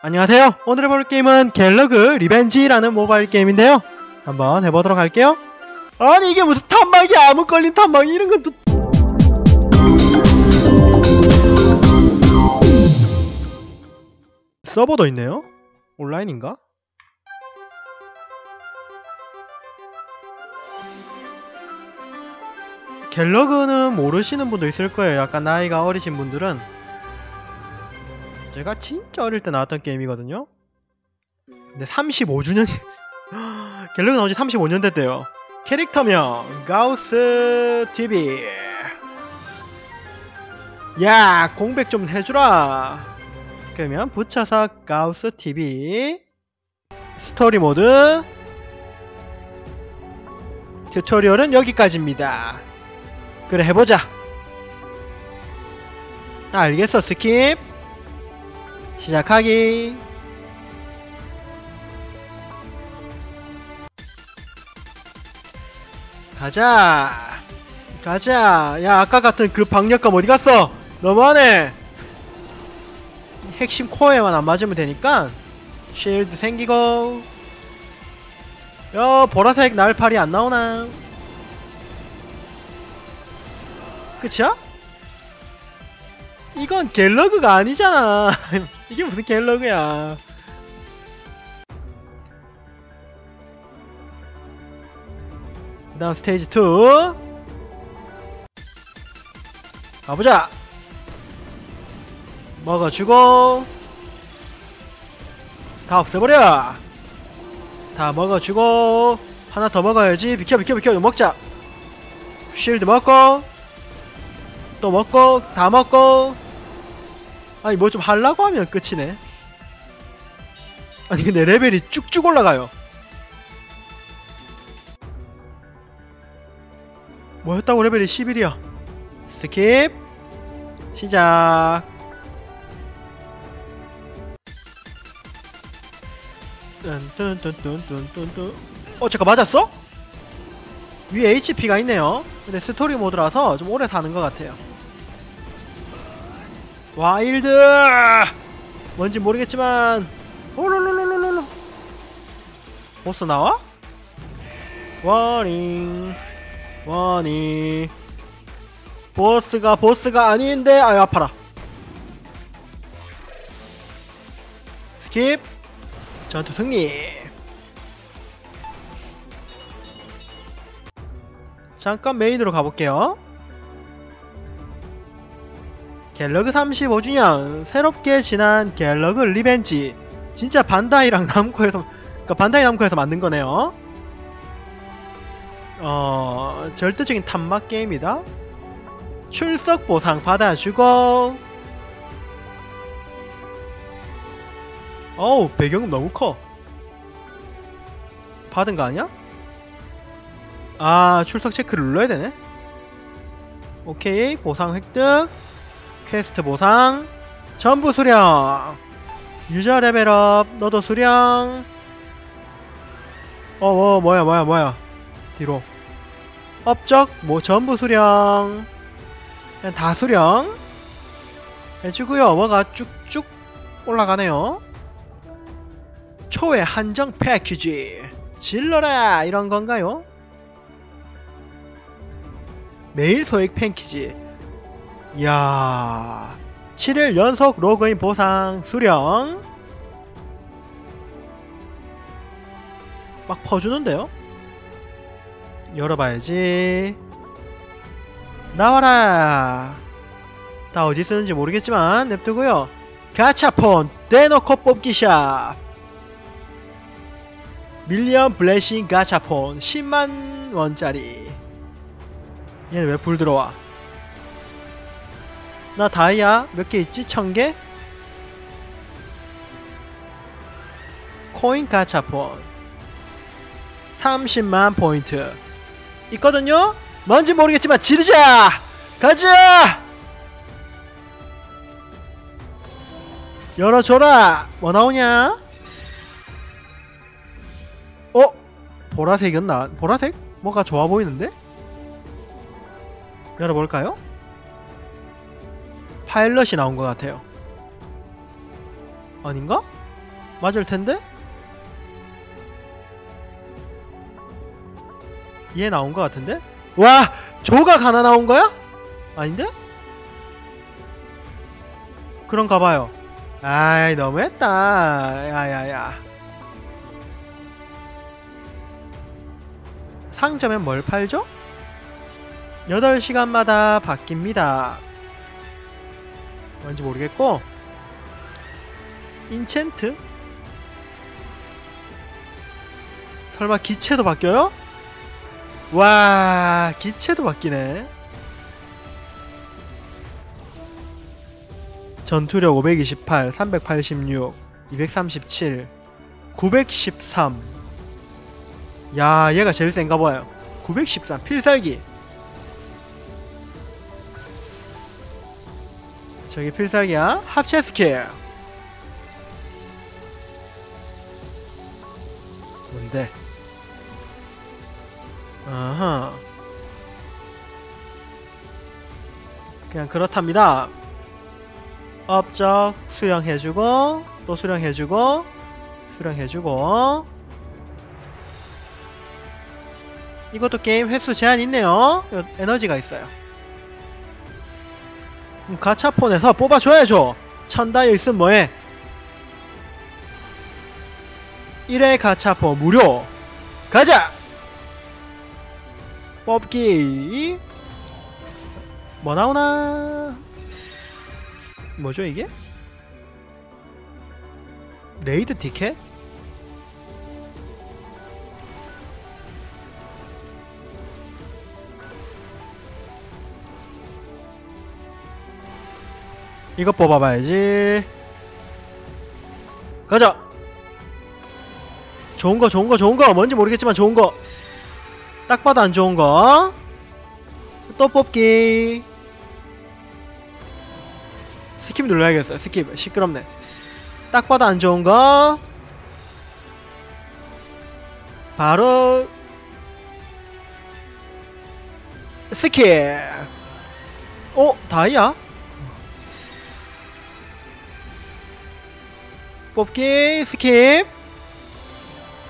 안녕하세요. 오늘 해볼 게임은 갤러그 리벤지라는 모바일 게임인데요. 한번 해보도록 할게요. 아니 이게 무슨 탐막이야 암흑 걸린 탐막 이런 건 또... 서버도 있네요? 온라인인가? 갤러그는 모르시는 분도 있을 거예요. 약간 나이가 어리신 분들은 제가 진짜 어릴 때 나왔던 게임이거든요. 근데 35주년? 갤러그 나온 지 35년 됐대요. 캐릭터명 가우스 TV 야 공백 좀 해주라. 그러면 붙여서 가우스 TV 스토리 모드. 튜토리얼은 여기까지입니다. 그래 해보자 알겠어 스킵 시작하기. 가자. 가자. 야 아까 같은 그 방력감 어디 갔어? 너무하네. 핵심 코어에만 안 맞으면 되니까 쉴드 생기고. 야 보라색 날팔이 안 나오나? 끝이야? 이건 갤러그가 아니잖아. 이게 무슨 갤러그야. 그 다음 스테이지 2 가보자. 먹어주고. 다 없애버려. 다 먹어주고. 하나 더 먹어야지. 비켜 비켜 비켜. 이거 먹자. 쉴드 먹고. 또 먹고. 다 먹고 아니 뭐 좀 하려고 하면 끝이네. 아니 근데 레벨이 쭉쭉 올라가요. 뭐였다고 레벨이 11이야? 스킵. 시작. 어 잠깐 맞았어? 위에 HP가 있네요. 근데 스토리 모드라서 좀 오래 사는 것 같아요 와일드! 뭔지 모르겠지만 오롤롤롤롤롤 보스 나와? 워닝 워닝. 보스가 보스가 아닌데 아유 아파라. 스킵. 전투 승리. 잠깐 메인으로 가볼게요 갤러그 35주년 새롭게 지난 갤러그 리벤지. 진짜 반다이랑 남코에서 그러니까 반다이 남코에서 만든 거네요. 어 절대적인 탐막 게임이다. 출석 보상 받아주고. 어우 배경음 너무 커. 받은 거 아니야? 아 출석 체크를 눌러야 되네. 오케이 보상 획득 퀘스트 보상 전부 수령. 유저 레벨업 너도 수령. 어, 어 뭐야 뭐야 뭐야. 뒤로. 업적 뭐 전부 수령. 그냥 다 수령. 해주고요. 뭐가 쭉쭉 올라가네요. 초회 한정 패키지. 질러라! 이런 건가요? 매일 소액 패키지 이야 7일 연속 로그인 보상 수령. 막 퍼주는데요? 열어봐야지. 나와라. 다 어디 쓰는지 모르겠지만 냅두고요. 가차폰 대놓고 뽑기 샵 밀리언 블레싱 가차폰 10만원짜리. 얘는 왜 불 들어와 나 다이아 몇 개 있지? 천 개? 코인 가차폰 30만 포인트 있거든요? 뭔지 모르겠지만 지르자! 가자! 열어줘라! 뭐 나오냐? 어? 보라색은 나, 보라색? 뭐가 좋아 보이는데? 열어볼까요? 파일럿이 나온 것 같아요. 아닌가? 맞을 텐데? 얘 나온 것 같은데? 와! 조각 하나 나온 거야? 아닌데? 그런가 봐요. 아이, 너무했다. 야야야. 상점엔 뭘 팔죠? 8시간마다 바뀝니다. 뭔지 모르겠고, 인챈트? 설마 기체도 바뀌어요? 와, 기체도 바뀌네. 전투력 528, 386, 237, 913. 야, 얘가 제일 센가 봐요. 913, 필살기. 저기 필살기야. 합체 스킬. 뭔데? 아하. 그냥 그렇답니다. 업적 수령해주고 또 수령해주고 수령해주고 이것도 게임 횟수 제한 있네요. 요 에너지가 있어요. 가차폰에서 뽑아줘야죠. 천다여 있으면 뭐해? 1회 가차포 무료. 가자! 뽑기. 뭐 나오나? 뭐죠 이게? 레이드 티켓? 이거 뽑아봐야지. 가자! 좋은 거, 좋은 거, 좋은 거! 뭔지 모르겠지만 좋은 거! 딱 봐도 안 좋은 거. 또 뽑기. 스킵 눌러야겠어요. 스킵. 시끄럽네. 딱 봐도 안 좋은 거. 바로 스킵. 어? 다이아? 뽑기 스킵.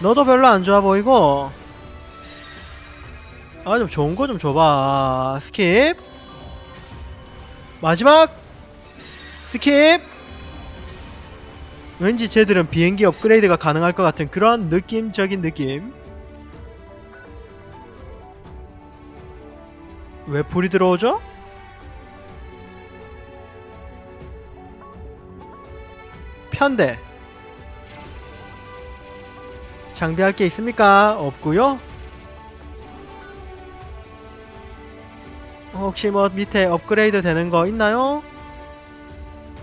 너도 별로 안 좋아 보이고. 아, 좀 좋은 거 좀 줘봐. 스킵. 마지막! 스킵! 왠지 쟤들은 비행기 업그레이드가 가능할 것 같은 그런 느낌적인 느낌. 왜 불이 들어오죠? 편대. 장비할 게 있습니까? 없고요. 혹시 뭐 밑에 업그레이드 되는 거 있나요?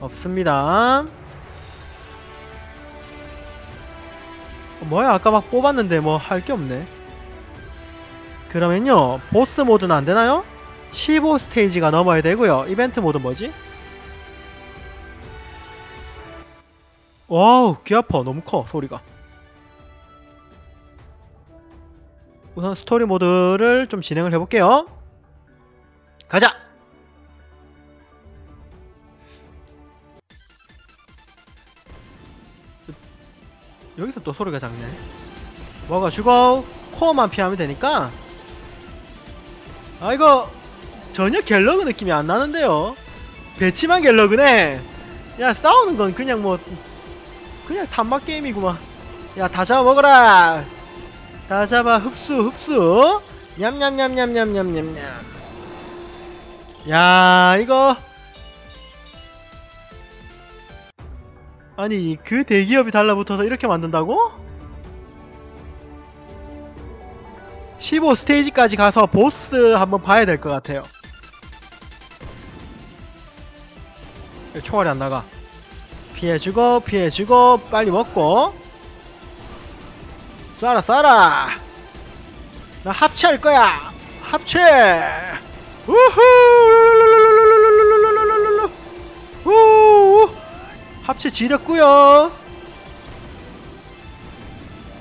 없습니다. 어, 뭐야 아까 막 뽑았는데 뭐 할 게 없네. 그러면요 보스 모드는 안 되나요? 15 스테이지가 넘어야 되고요. 이벤트 모드 뭐지? 와우 귀 아파 너무 커 소리가. 우선 스토리 모드를 좀 진행을 해볼게요. 가자! 여기서 또 소리가 작네. 뭐가 죽어? 코어만 피하면 되니까. 아, 이거 전혀 갤러그 느낌이 안 나는데요. 배치만 갤러그네. 야, 싸우는 건 그냥 뭐, 그냥 탐막 게임이구만. 야, 다 잡아먹어라! 다 잡아, 흡수, 흡수! 냠냠냠냠냠냠냠냠. 야 이거 아니 그 대기업이 달라붙어서 이렇게 만든다고? 15 스테이지까지 가서 보스 한번 봐야 될 것 같아요 총알이 안 나가 피해주고 피해주고 빨리 먹고 쏴라 쏴라. 나 합체할 거야. 합체. 우후. 우 합체 지렸구요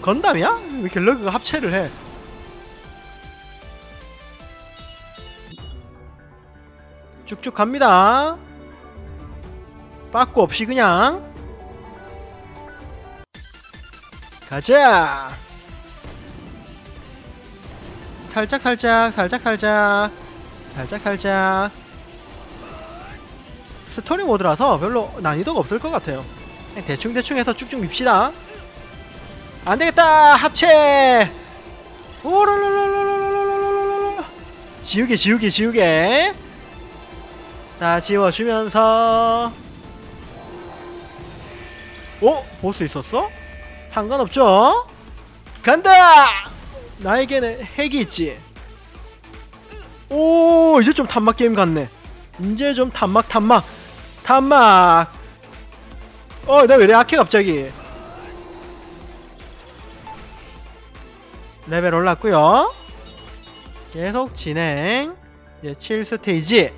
건담이야? 왜 갤러그가 합체를 해 쭉쭉 갑니다 빠꾸 없이 그냥 가자. 살짝 살짝 살짝 살짝. 살짝 살짝. 스토리 모드라서 별로 난이도가 없을 것 같아요. 대충대충 해서 쭉쭉 밉시다. 안되겠다. 합체. 지우개 지우개 지우개 자 지워주면서 어? 보스 있었어? 상관없죠? 간다! 나에게는 핵이 있지. 오 이제 좀 탄막 게임 같네. 이제 좀 탄막 탄막. 탄막. 어 내가 왜 이래? 약해 갑자기. 레벨 올랐고요. 계속 진행. 이제 7스테이지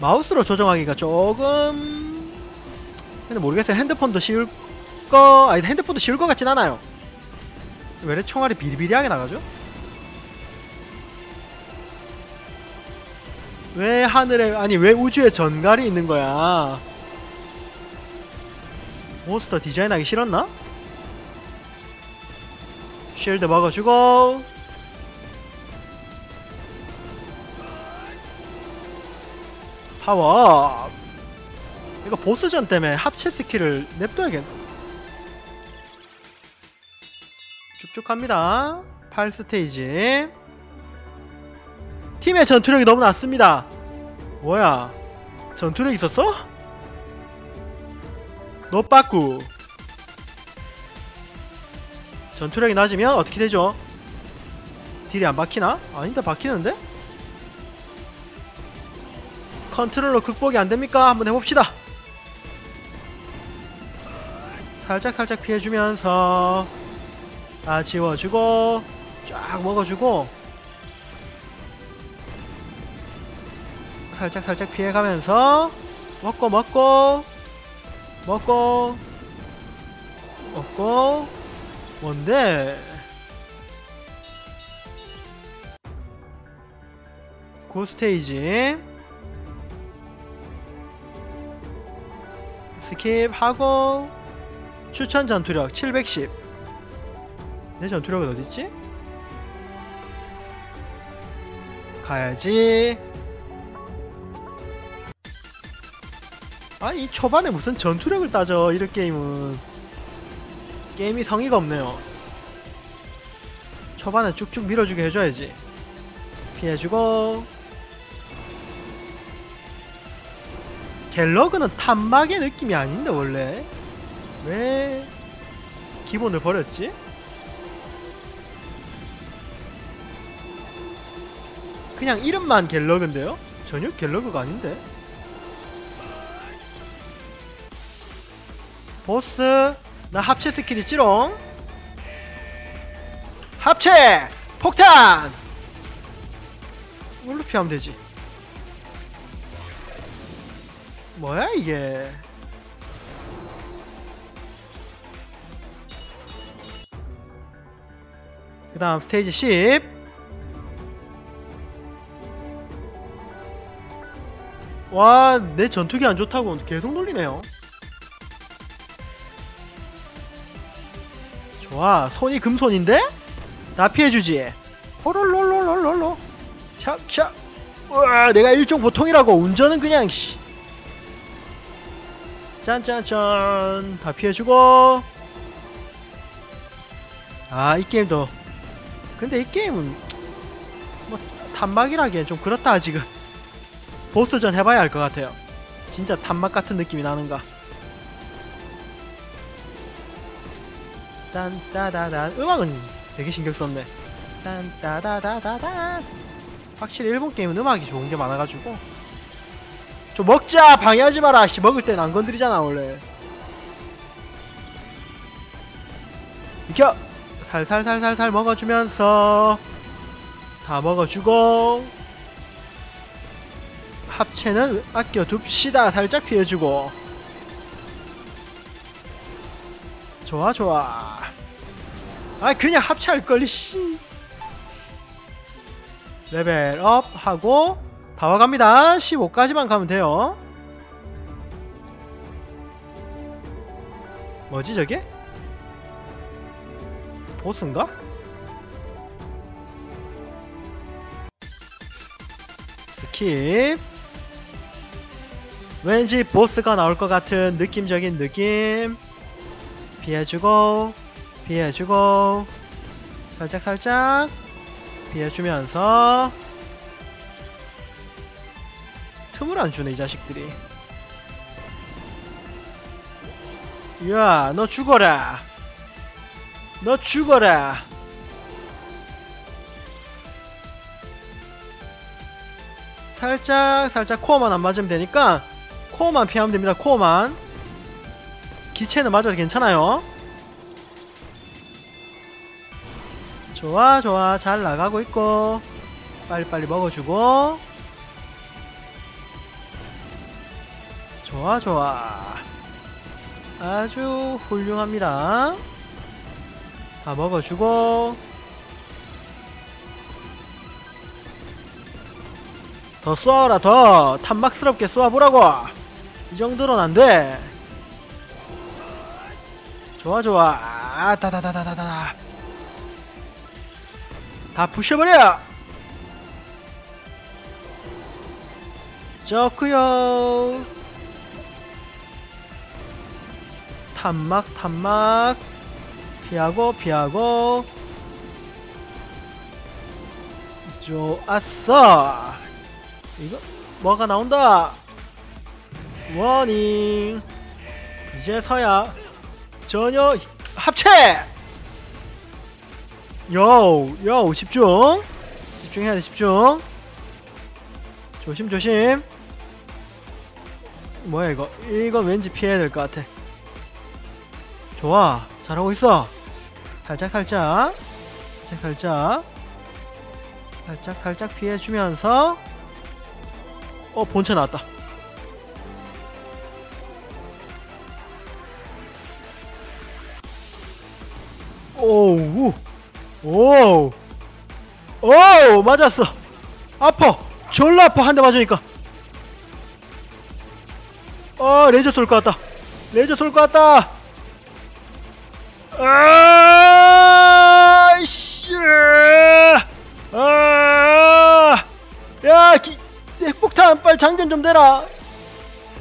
마우스로 조정하기가 조금 근데 모르겠어요 핸드폰도 쉬울 거 아니 핸드폰도 쉬울 것 같진 않아요 왜 이래 총알이 비리비리하게 나가죠? 왜 하늘에 아니 왜 우주에 전갈이 있는 거야 몬스터 디자인하기 싫었나? 쉴드 먹어주고 파워 이거 보스전 때문에 합체 스킬을 냅둬야겠네 쭉쭉 갑니다 8스테이지 팀의 전투력이 너무 낮습니다 뭐야 전투력 있었어? 너 빠꾸 전투력이 낮으면 어떻게 되죠? 딜이 안 박히나? 아닌데 박히는데? 컨트롤러 극복이 안됩니까? 한번 해봅시다. 살짝 살짝 피해주면서 다 지워주고 쫙 먹어주고 살짝 살짝 피해가면서 먹고 먹고 먹고 먹고 뭔데? 9스테이지 스킵하고 추천 전투력 710 내 전투력은 어딨지? 가야지. 아이 초반에 무슨 전투력을 따져 이럴 게임은. 게임이 성의가 없네요. 초반에 쭉쭉 밀어주게 해줘야지. 피해주고 갤러그는 탄막의 느낌이 아닌데 원래 왜 기본을 버렸지? 그냥 이름만 갤러그인데요? 전혀 갤러그가 아닌데? 보스 나 합체 스킬 있지롱 합체! 폭탄! 뭘로 피하면 되지 뭐야 이게 그 다음 스테이지 10 와, 내 전투기 안 좋다고 계속 놀리네요. 좋아, 손이 금손인데? 다 피해주지. 호롤롤롤롤롤로. 샥샥. 우와, 내가 일종 보통이라고 운전은 그냥 씨. 짠짠짠. 다 피해주고. 아, 이 게임도. 근데 이 게임은 뭐 단막이라기엔 좀 그렇다 아직은. 보스전 해봐야 할것 같아요. 진짜 단막 같은 느낌이 나는가. 딴따다단 음악은 되게 신경 썼네. 딴따다다다다 확실히 일본 게임은 음악이 좋은 게 많아가지고 저 먹자 방해하지 마라. 씨 먹을 땐 안 건드리잖아 원래. 비켜. 살살살살살 먹어주면서 다 먹어주고 합체는 아껴둡시다. 살짝 피해주고. 좋아 좋아. 아 그냥 합체할 걸리 씨. 레벨 업 하고 다 와갑니다. 15까지만 가면 돼요. 뭐지 저게? 보스인가? 스킵. 왠지 보스가 나올 것 같은 느낌적인 느낌. 피해주고 피해주고. 살짝 살짝 피해주면서 틈을 안 주네 이 자식들이. 야 너 죽어라. 너 죽어라. 살짝 살짝 코어만 안 맞으면 되니까 코어만 피하면 됩니다 코어만. 기체는 맞아도 괜찮아요. 좋아 좋아. 잘 나가고 있고. 빨리빨리 먹어주고 좋아 좋아. 아주 훌륭합니다. 다 먹어주고. 더 쏘아라 더. 탐막스럽게 쏘아보라고. 이 정도는 안돼. 좋아 좋아. 아 다다다다다다. 다 부셔버려. 좋구요 탐막 탐막. 피하고 피하고. 좋았어. 이거 뭐가 나온다? 워닝. 이제서야 전혀 합체! 요우 요우 집중. 집중해야 돼 집중. 조심 조심. 뭐야 이거? 이건 왠지 피해야 될 것 같아 좋아. 잘하고 있어. 살짝 살짝. 살짝 살짝. 살짝 살짝 피해주면서. 어 본체 나왔다. 오우. 오우. 오우. 맞았어. 아파. 졸라 아파. 한대 맞으니까. 어 레이저 쏠 것 같다. 레이저 쏠 것 같다 아이씨 아, 야, 기, 핵폭탄 빨리 장전 좀 대라.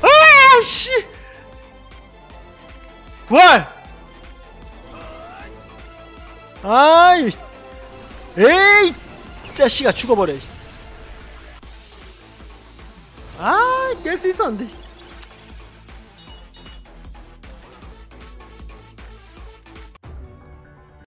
아 씨, 부활. 아이, 에이, 자식아 죽어버려. 아, 깰 수 있었는데.